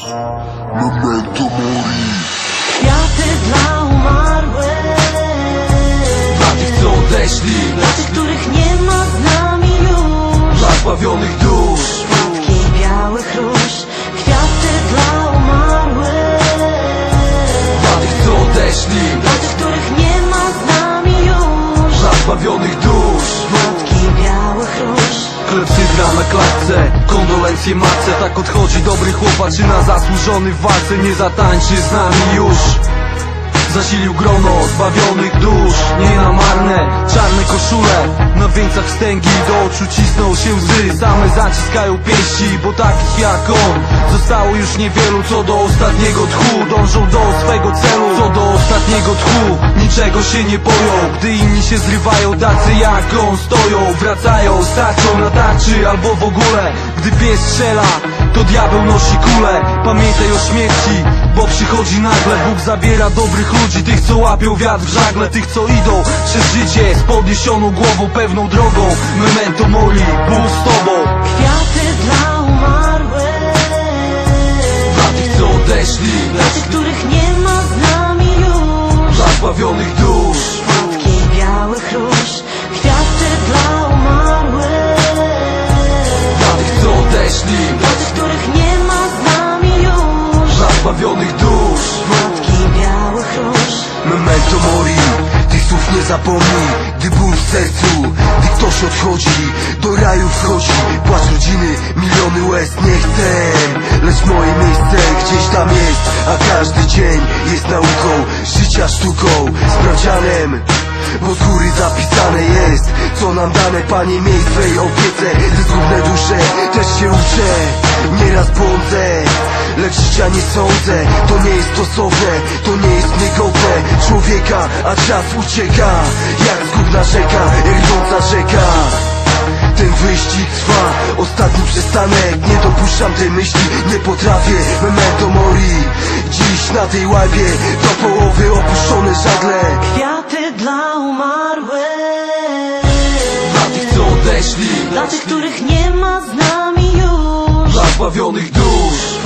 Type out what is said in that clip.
Memento mori Kwiaty dla umarłych. Dla tych co odeszli. Dla tych, których nie ma z nami już. Dla zbawionych dusz róż Klepsydra na klatce, kondolencje matce. Tak odchodzi dobry chłopaczyna zasłużony w walce. Nie zatańczy z nami już Zasilił grono zbawionych dusz Nie na marne, czarne koszule. Na wieńcach wstęgi do oczu cisną się łzy. Same zaciskają pięści, bo takich jak on Zostało już niewielu. Co do ostatniego tchu Dążą do swego celu, co do ostatniego tchu Niczego się nie boją, gdy inni się zrywają Tacy jak on stoją, wracają Starczą na tarczy albo w ogóle. Gdy pies strzela, to diabeł nosi kulę Pamiętaj o śmierci, bo przychodzi nagle Bóg zabiera dobrych ludzi, tych co łapią wiatr w żagle Tych co idą przez życie z podniesioną głową Pewną drogą, memento mori, Bóg z tobą. Kwiaty dla umarłych. Dla tych co odeszli, Dla tych, których nie ma z nami już. Dla zbawionych dusz. Płatki białych róż Kwiaty dla umarłych. Dla tych co odeszli, zapomnij Gdy ból w sercu, gdy ktoś odchodzi Do raju wchodzi, płacz rodziny, miliony łez Nie chcę, lecz moje miejsce gdzieś tam jest. A każdy dzień jest nauką, życia sztuką Sprawdzianem bo z góry zapisane jest Co nam dane Panie miej swej opiece. Ze zgubne dusze też się uczę Nieraz błądzę Życia nie sądzę. To nie jest stosowne To nie jest niegodne. Człowieka, a czas ucieka. Jak zgubna rzeka Rydąca rzeka. Ten wyścig trwa, ostatni przystanek. Nie dopuszczam tej myśli, nie potrafię. Memento mori. Dziś na tej łajbie Do połowy opuszczone żagle. Kwiaty dla umarłych. Dla tych co odeszli, Dla tych, których nie ma z nami już. Dla zbawionych dusz